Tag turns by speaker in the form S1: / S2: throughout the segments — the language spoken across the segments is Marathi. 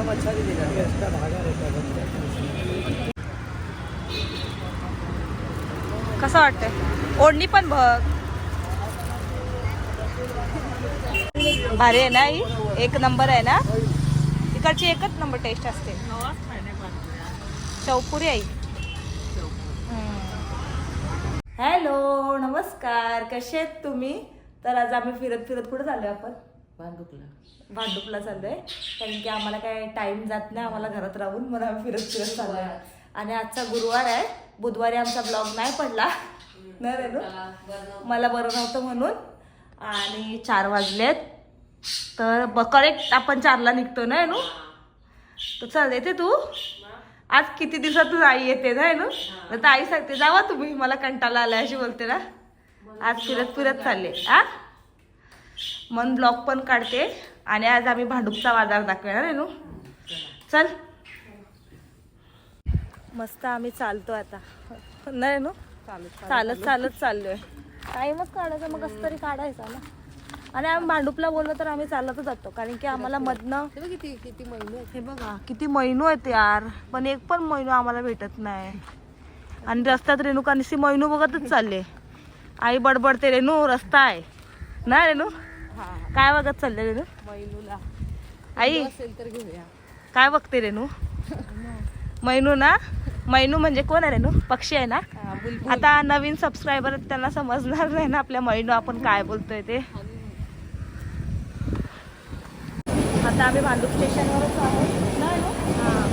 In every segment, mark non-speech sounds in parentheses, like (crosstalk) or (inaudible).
S1: एकदम अच्छा दिखेगा एक्स्ट्रा धागा रहता है
S2: कसं वाटतंय? ओढणी पण बघ. भारी आहे ना ही एक नंबर आहे ना? तिकडची एकच नंबर टेस्ट असते. चौपुरी आई. हॅलो नमस्कार. कसे आहेत तुम्ही? तर आज आम्ही फिरत फिरत कुठे झालो आपण?
S1: भांडुकला
S2: भांडुपला चाललोय. कारण की आम्हाला काय टाइम जात नाही आम्हाला घरात राहून म्हणून आम्ही फिरत फिरत चाललोय. आणि आजचा गुरुवार आहे. बुधवारी आमचा ब्लॉग नाही पडला. नाही रे नु? मला बरं नव्हतं म्हणून. आणि चार वाजलेत. तर करेक्ट आपण चारला निघतो ना नू? तर चल येते तू? आज किती दिवसातून आई येते ना? नू तर आई सांगते जावा तुम्ही. मला कंटाळा आलाय अशी बोलते ना. आज फिरत फिरत चालले. आ? मन ब्लॉग पण काढते आणि आज आम्ही भांडूपचा बाजार दाखवणार आहे नू? चल. मस्त आम्ही चालतो आता. नाही नू? चालत चालत चाललोय. टाइमच काढायचा मग कसं तरी काढायचा ना? आणि आम्ही भांडुपला बोललो तर आम्ही चालतच जातो कारण की आम्हाला मधनं
S1: किती किती महिने
S2: हे बघा किती मैनू आहेत यार. पण एक पण मैनू आम्हाला भेटत नाही. आणि रस्त्यात रेणुका निसी मैनू बघतच चालले. आई बडबडते रेणू रस्ता आहे. ना रेणू? काय बघत चालले रेणू?
S1: महिनूला
S2: आई.
S1: असेल तर घेऊया.
S2: काय बघते रेणू? मैनू ना? मैनू म्हणजे कोण आहे रेणू? पक्षी आहे ना? आता नवीन सबस्क्रायबर त्यांना समजणार नाही ना आपल्या मैनू आपण काय बोलतोय ते. आता आम्ही भांडूप स्टेशनवरच आहोत. ना?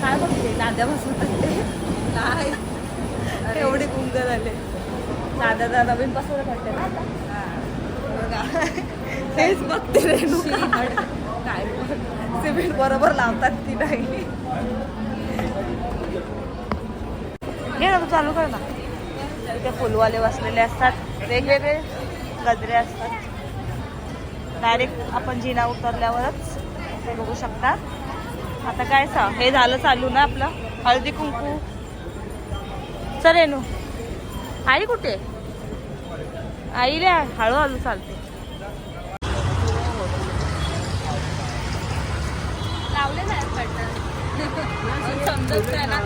S2: काय बघते?
S1: नाही
S2: एवढे गुंग झाले. दादा दादा नवीन पासून करते ना आता. तेच बघते (laughs) काय सिमेंट बरोबर लावतात ती नाही. घे ना तू चालू कर ना. ते फुलवाले बसलेले असतात. वेगवेगळे गजरे असतात. डायरेक्ट आपण जिना उतरल्यावरच ते बघू शकता. आता काय सा हे झालं चालू ना आपलं? हळदी कुंकू. चल रेणू. आई कुठे? आई हळूहळू चालते. लावले नाही (laughs) समजत नाही ना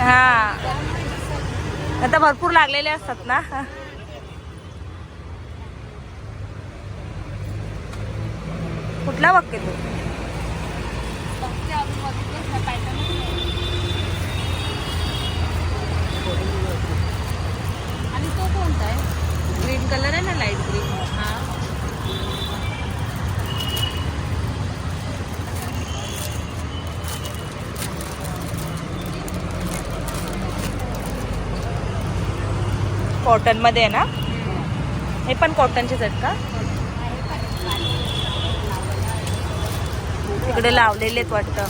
S2: हा आता भरपूर लागलेले असतात ना. कुठला बघते तू आणि तो कोणता आहे ग्रीन कलर आहे ना लाइट ग्रीन हा कॉटनमध्ये आहे ना? हे पण कॉटनचेच आहेत का? तिकडे लावलेले आहेत वाटतं.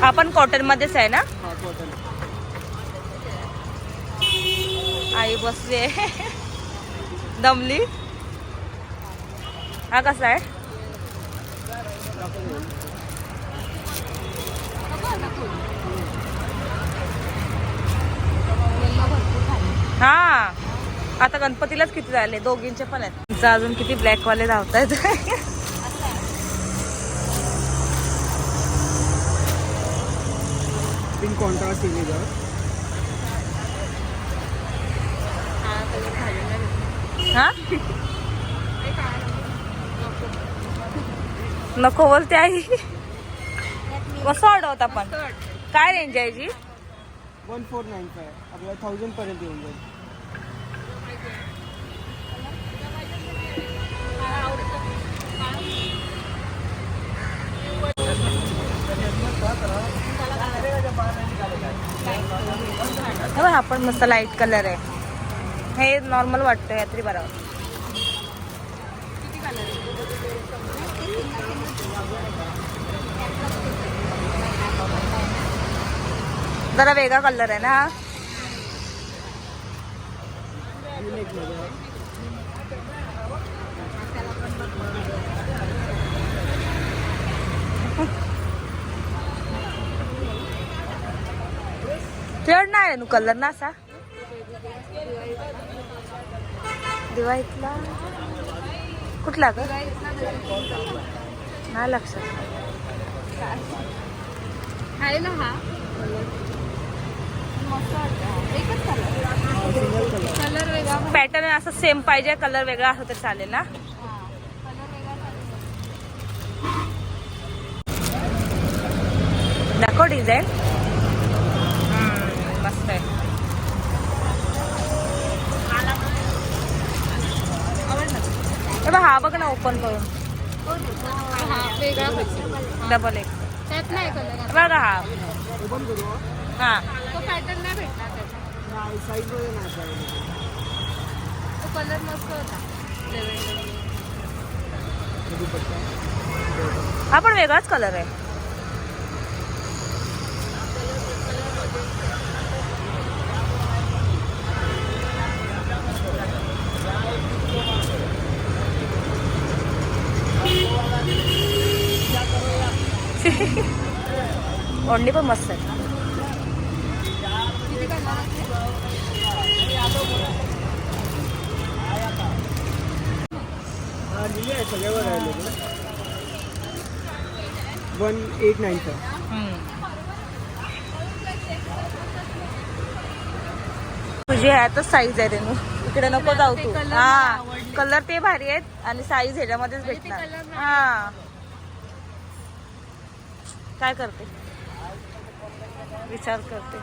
S2: हा? पण कॉटन मध्येच आहे ना? आई बसली दमली? हा कसा आहे? हा. आता गणपतीलाच किती झाले? दोघींचे पण आहेत. अजून किती ब्लॅक वाले धावत आहेत
S1: कॉन्ट्रास्ट इमेज
S2: हा? नको बोलते आई. कसं वाढवत आपण? काय रेंज आहे जी?
S1: वन फोर नाईन फाय आपल्याला थाउजंड पर्यंत येऊन जाईल.
S2: हा पण मस्त लाइट कलर आहे. हे नॉर्मल वाटतं यात्री बरोबर. जरा वेगळा कलर आहे ना
S1: आहे.
S2: आहे कलर ना असा. दिवाळीतला. कुठला ग? नाही लक्षात.
S3: आहे ना हा. कलर वेगळा
S2: पॅटर्न असं सेम पाहिजे कलर वेगळा असं तर चालेल ना. दाखव डिझाईन मस्त आहे हे बघ हा बघ ना ओपन करून.
S3: वेगळा
S2: डबल एक.
S3: त्यात नाही कलर
S2: बघा हा. हा.
S3: तो पॅटर्न नाही भेटणार तो कलर मस्त होता
S2: हा पण वेगळाच कलर आहे. ओढणी पण मस्त आहे
S1: हा आहे वन एट नाईन
S2: तुझी ह्यातच साईज आहे रेनू इकडे नको जाऊ तू हा. कलर ते भारी आहेत आणि साईज ह्याच्यामध्येच
S3: ते
S2: भेटणार. हा. काय करते? विचार करते.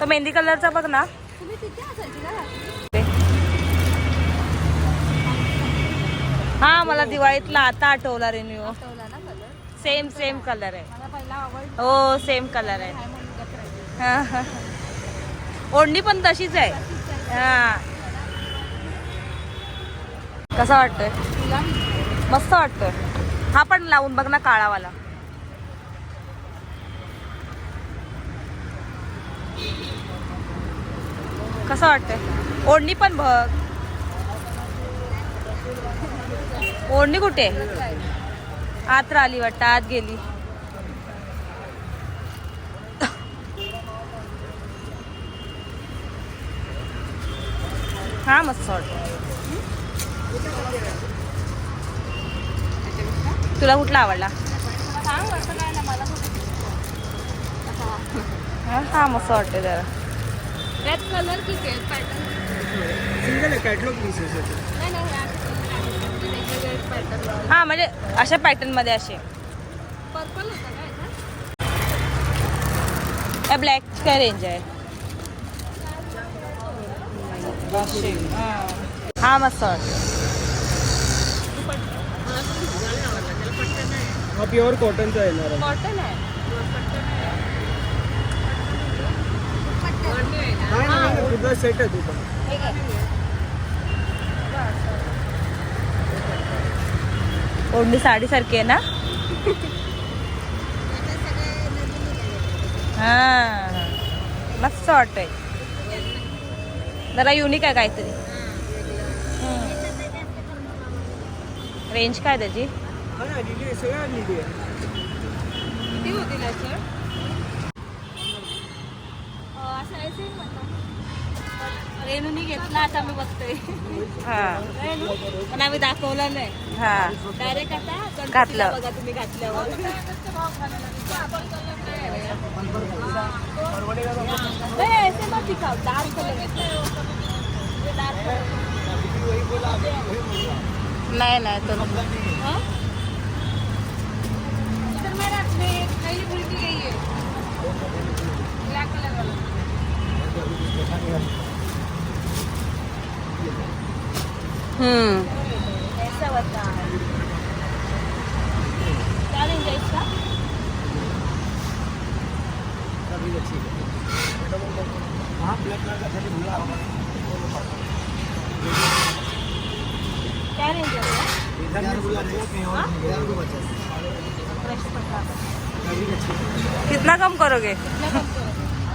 S2: तो मेहंदी कलरचा बघ ना. हा मला दिवाळीतला आता आठवला रेन्यू सेम सेम कलर? आहे. हो सेम कलर आहे. हा, हा. ओढणी पण तशीच आहे. हा. कसा वाटतोय? मस्त वाटतोय. हा पण लावून बघ ना काळावाला. कसं वाटतंय? ओढणी पण बघ. ओढणी कुठे? आत राहिली वाटतं आत गेली. हा मस्त वाटत. तुला कुठला आवडला? हा, हा मस्त वाटते जरा.
S3: त्यात कलर पॅटर्न
S1: सिंगल आहे कॅटलॉग पीसेस आहे
S3: नाही नाही ह्यात वेगवेगळे पॅटर्न
S2: हा म्हणजे अशा पॅटर्नमध्ये असे.
S3: पर्पल होता का
S2: या काय रेंज आहे? हा. मस्त.
S1: हा प्युअर कॉटनचा येणार आहे.
S3: कॉटन आहे
S1: नाही तुझा सेट आहे तू पण
S2: ओढणी साडी सारखी आहे ना? हा. मस्त वाटतंय. जरा युनिक आहे काहीतरी. रेंज काय त्याची?
S1: हा
S3: किती होतील रेणूनी घेतला आता मी बघतोय.
S2: हा.
S3: रेणू पण आम्ही दाखवला नाही.
S2: हा.
S3: डायरेक्ट आता
S2: घातलं.
S3: बघा तुम्ही घातल्यावर. है. color है.
S2: नाही नाही तो नको.
S3: हाँ? इधर मेरा में कहीं उल्टी गई है ब्लैक कलर वाला
S2: हम्म
S3: ऐसा बता रेंज है क्या रेंज है
S2: कितना कम करोगे?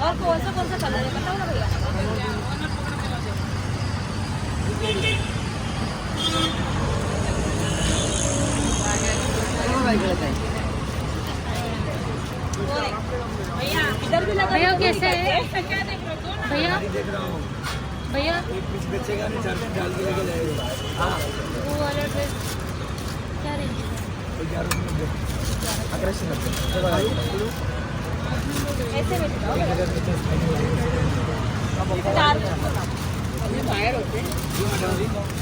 S3: और कौन सा कौन सा कलर है? बताओ ना भैया।
S4: भैया
S3: दो,
S4: कैसे
S3: ठीक
S4: है?
S3: है? क्या देख रहे हो? तुम?
S4: भैया? भैया? वो वाला ड्रेस क्या रेंज
S3: ऐसे में दिखाओ। चार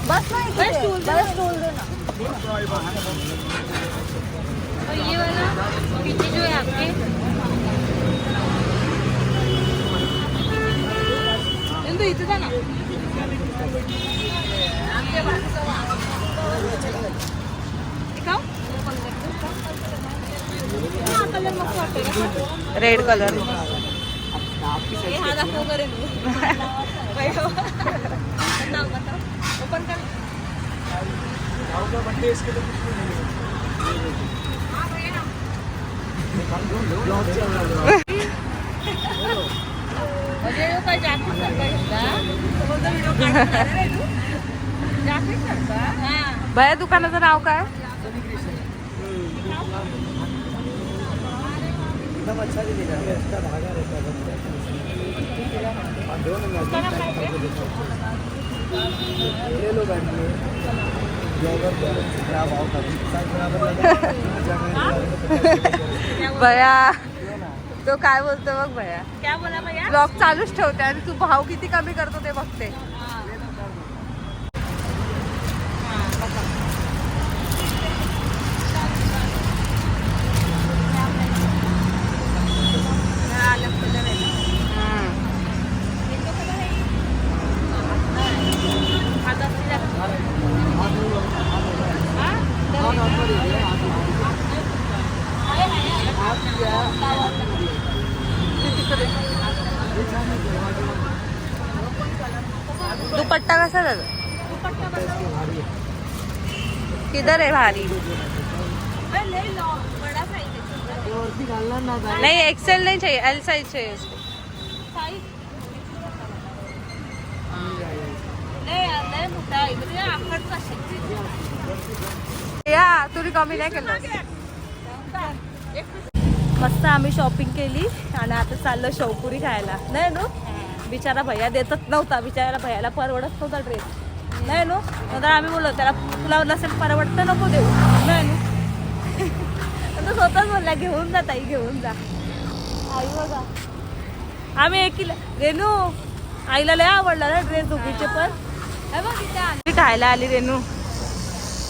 S2: बस
S3: स्टूल दे
S2: बस स्टूल दे. ना.
S4: और ये वाला पीछे जो है आपके?
S3: इंदू इथे जा ना?
S2: रेड कलर
S3: हा दाखव करेन मी. बताओ बताओ ओपन कर म्हणजे तू?
S2: भया दुकानाचं नाव काय
S1: एकदम अच्छा दिखेगा (laughs)
S2: भया. तो काय बोलतो बघ भया.
S3: क्या बोला भैया?
S2: ब्लॉग चालूच ठेवते आणि तू भाव किती कमी करतो ते बघते
S3: हा, अलग कलर आहे ना. येतो का नाही? हा, दसरी जास्त. हा?
S2: दुपट्टा कसा दादा किधर आहे भारी. नहीं एक्सेल नहीं चाहिए एल साइज चाहिए उसको.
S3: म्हणजे
S2: या तुम्ही कमी नाही केलं. मस्त आम्ही शॉपिंग केली आणि आता चाललो शेवपुरी खायला. नाही नो? बिचारा भैया देतच नव्हता. बिचाराला भैयाला परवडत नव्हता ड्रेस नाही नो नंतर आम्ही बोललो त्याला तुला नसेल परवडत नको देऊ. नाही नो (laughs) तो स्वतःच बोलला घेऊन जा ताई घेऊन जा. आई बघा. आम्ही एक किलो. रेनू आईला लय आवडला ना ड्रेस दोघीचे पण. हे आली. खायला आली रेनू.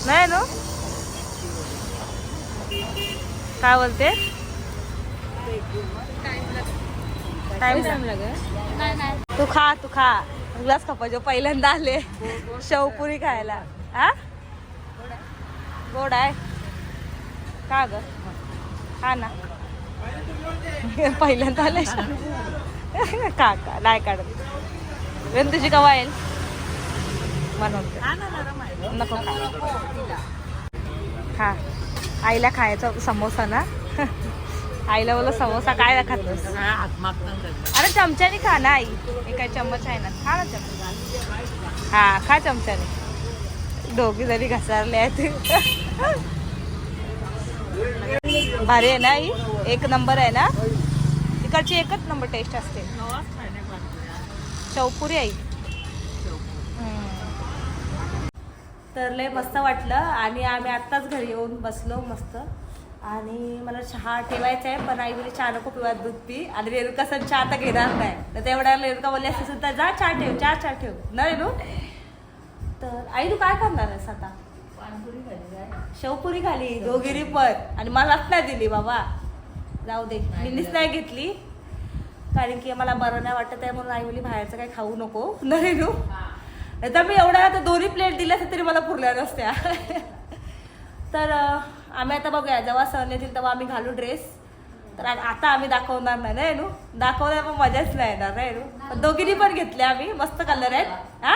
S2: नाही नो काय बोलते? टाइम
S3: नाही
S2: तू खा तू खा. तुलाच खपायचो पहिल्यांदा आले. शेवपुरी खायला. हा? गोड आहे. का ग? हा ना. पहिल्यांदा आले. का का? नाही काढत. वेन तुझी कवा येईल? म्हणून नको खा. खा आईला खायचा समोसा ना. आईला बोला समोसा काय खातोस? अरे चमच्याने खा ना आई. हे काय चम्मच आहे ना खा ना चमचा. हा खा चमच्याने. दोघी जरी घसारले आहेत. भारी आहे ना आई? एक नंबर आहे ना? तिकडची एकच नंबर टेस्ट असते. चौपुरी आई. तर लय मस्त वाटलं आणि आम्ही आत्ताच घरी येऊन बसलो मस्त. आणि मला चहा ठेवायचा आहे पण आई बोली चहा नको पिवा दूध पी. आणि रेणुका सण चहा आता घेणार नाही. तर तेवढ्या रेणुका बोलली असते सुद्धा जा चहा ठेव चहा चहा ठेव. ना रेणू. तर आई तू काय करणार आहेस आता? शेवपुरी खाली दोघीरी पण. आणि मलाच नाही दिली बाबा. जाऊ दे मीनीच नाही घेतली. कारण की मला बरं नाही वाटत आहे म्हणून आई बोली बाहेरचं काही खाऊ नको. न रेणू. नाही तर मी एवढ्या आता दोन्ही प्लेट दिल्या तरी मला पुरल्या नसत्या. तर आम्ही आता बघूया. जेव्हा सण येतील तेव्हा आम्ही घालू ड्रेस तर आता आम्ही दाखवणार नाही ना येणू दाखवल्या पण मजाच नाही येणार ना पण दोघींनी पण घेतल्या आम्ही. मस्त कलर आहेत. हा?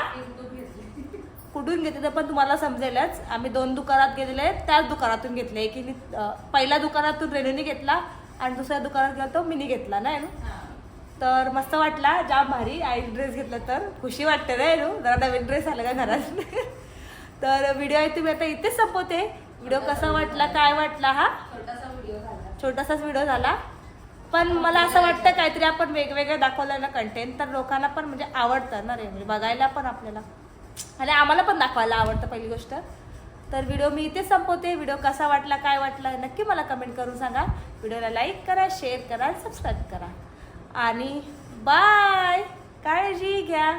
S2: कुठून घेतले ते पण तुम्हाला समजेलच. आम्ही दोन दुकानात गेलेले आहेत. त्याच दुकानातून घेतले. एकीने अं, पहिल्या दुकानातून रेणूने घेतला आणि दुसऱ्या दुकानात गेला तो मिनी घेतला ना? येणू तर मस्त वाटला. जाम भारी. आई ड्रेस घेतला तर खुशी वाटते ना येणू जरा नवीन ड्रेस आला का घरात? (laughs) तर व्हिडिओ आहे तुम्ही आता इथेच संपवते. व्हिडिओ कसा वाटला काय वाटला हा? छोटासाच व्हिडिओ झाला. पण मला असं वाटतं काहीतरी आपण वेगवेगळं दाखवलं ना कंटेंट तर लोकांना पण म्हणजे आवडतं ना रे म्हणजे बघायला पण आपल्याला. आणि आम्हाला पण दाखवायला आवडतं पहिली गोष्ट. तर व्हिडिओ मी इथे संपवते. व्हिडिओ कसा वाटला काय वाटला नक्की मला कमेंट करून सांगा. व्हिडिओला लाईक करा शेअर करा सबस्क्राईब करा. आणि बाय काळजी घ्या.